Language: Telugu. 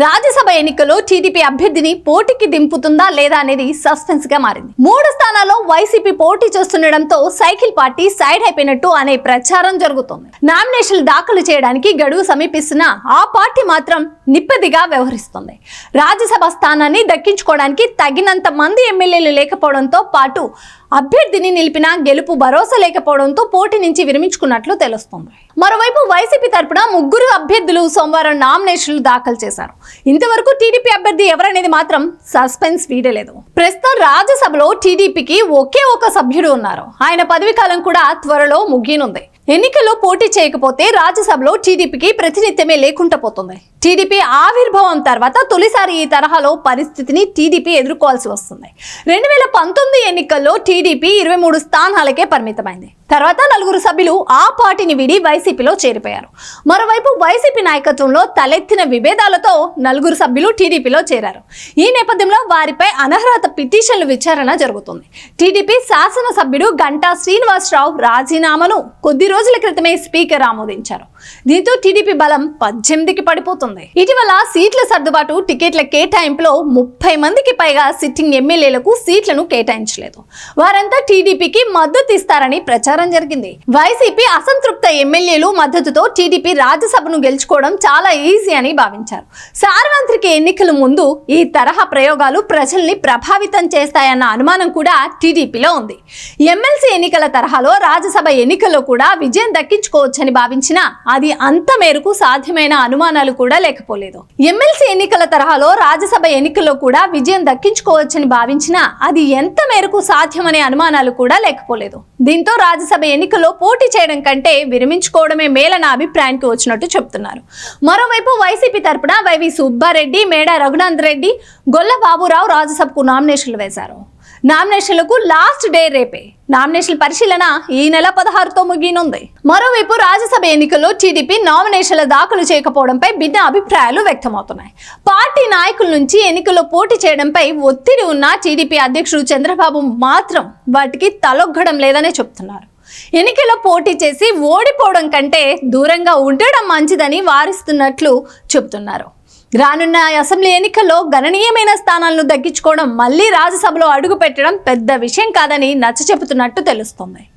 రాజ్యసభ ఎన్నికల్లో టీడీపీ అభ్యర్థిని పోటీకి దింపుతుందా లేదా అనేది సస్పెన్స్గా మారింది. మూడు స్థానాల్లో వైసీపీ పోటీ చేస్తుండటంతో సైకిల్ పార్టీ సైడ్ అయిపోయినట్టు అనే ప్రచారం జరుగుతోంది. నామినేషన్లు దాఖలు చేయడానికి గడువు సమీపిస్తున్న ఆ పార్టీ మాత్రం నిప్పదిగా వ్యవహరిస్తుంది. రాజ్యసభ స్థానాన్ని దక్కించుకోవడానికి తగినంత మంది ఎమ్మెల్యేలు లేకపోవడంతో పాటు అభ్యర్థిని నిలిపిన గెలుపు భరోసా లేకపోవడంతో పోటీ నుంచి విరమించుకున్నట్లు తెలుస్తోంది. మరోవైపు వైసీపీ తరపున ముగ్గురు అభ్యర్థులు సోమవారం నామినేషన్లు దాఖలు చేశారు. ఇంతవరకు టీడీపీ అభ్యర్థి ఎవరనేది మాత్రం సస్పెన్స్ వీడలేదు ప్రస్తుతం రాజ్యసభలో టీడీపీకి ఒకే ఒక సభ్యుడు ఉన్నారు. ఆయన పదవి కాలం కూడా త్వరలో ముగినుంది ఎన్నికల్లో పోటీ చేయకపోతే రాజ్యసభలో టీడీపీకి ప్రతినిత్యమే లేకుండా పోతుంది. టీడీపీ ఆవిర్భావం తర్వాత తొలిసారి ఈ తరహాలో పరిస్థితిని టీడీపీ ఎదుర్కోవాల్సి వస్తుంది. రెండు వేల పంతొమ్మిది ఎన్నికల్లో టీడీపీ ఇరవై మూడు స్థానాలకే పరిమితమైంది. తర్వాత నలుగురు సభ్యులు ఆ పార్టీని విడి వైసీపీలో చేరిపోయారు. మరోవైపు వైసీపీ నాయకత్వంలో తలెత్తిన విభేదాలతో నలుగురు సభ్యులు టీడీపీలో చేరారు. ఈ నేపథ్యంలో వారిపై అనర్హత పిటిషన్లు విచారణ జరుగుతుంది. టీడీపీ శాసనసభ్యుడు గంటా శ్రీనివాసరావు రాజీనామాను కొద్ది రోజుల క్రితమే స్పీకర్ ఆమోదించారు. దీంతో టీడీపీ బలం పద్దెనిమిదికి పడిపోతుంది. ఇటీవల సీట్ల సర్దుబాటు టికెట్ల కేటాయింపులో ముప్పై మందికి పైగా సిట్టింగ్ ఎమ్మెల్యేలకు సీట్లను కేటాయించలేదు. వారంతా టీడీపీకి మద్దతు ఇస్తారని ప్రచారం జరిగింది. వైసీపీ అసంతృప్త ఎమ్మెల్యేలు మద్దతుతో టీడీపీ రాజ్యసభను గెలుచుకోవడం చాలా ఈజీ అని భావించారు. సార్వత్రిక ఎన్నికల ముందు ఈ తరహా ప్రయోగాలు ప్రజల్ని ప్రభావితం చేస్తాయన్న అనుమానం కూడా టీడీపీలో ఉంది. ఎమ్మెల్సీ ఎన్నికల తరహాలో రాజ్యసభ ఎన్నికల్లో కూడా విజయం దక్కించుకోవచ్చని భావించిన అది అంత మేరకు సాధ్యమైన అనుమానాలు కూడా లేకపోలేదు. ఎమ్మెల్సీ ఎన్నికల తరహాలో రాజ్యసభ ఎన్నికల్లో కూడా విజయం దక్కించుకోవచ్చని భావించినా అది ఎంత మేరకు సాధ్యమనే అనుమానాలు కూడా లేకపోలేదు. దీంతో రాజ్యసభ ఎన్నికల్లో పోటీ చేయడం కంటే విరమించుకోవడమే మేలన్న అభిప్రాయానికి వచ్చినట్టు చెబుతున్నారు మరోవైపు వైసీపీ తరపున వైవి సుబ్బారెడ్డి మేడ రఘునంద్ రెడ్డి గొల్ల బాబురావు రాజ్యసభకు నామినేషన్లు వేశారు. నామినేషన్లకు లాస్ట్ డే రేపే. నామినేషన్ పరిశీలన ఈ నెల పదహారుతో ముగినుంది మరోవైపు రాజ్యసభ ఎన్నికల్లో టీడీపీ నామినేషన్ల దాఖలు చేయకపోవడంపై భిన్న అభిప్రాయాలు వ్యక్తమవుతున్నాయి. పార్టీ నాయకుల నుంచి ఎన్నికల్లో పోటీ చేయడంపై ఒత్తిడి ఉన్న టీడీపీ అధ్యక్షుడు చంద్రబాబు మాత్రం వాటికి తలొగ్గడం లేదనే చెప్తున్నారు. ఎన్నికల్లో పోటీ చేసి ఓడిపోవడం కంటే దూరంగా ఉండడం మంచిదని వారిస్తున్నట్లు చెబుతున్నారు. రానున్న అసెంబ్లీ ఎన్నికల్లో గణనీయమైన స్థానాలను దక్కించుకోవడం మళ్ళీ రాజ్యసభలో అడుగు పెట్టడం పెద్ద విషయం కాదని నచ్చ చెబుతున్నట్టు తెలుస్తోంది.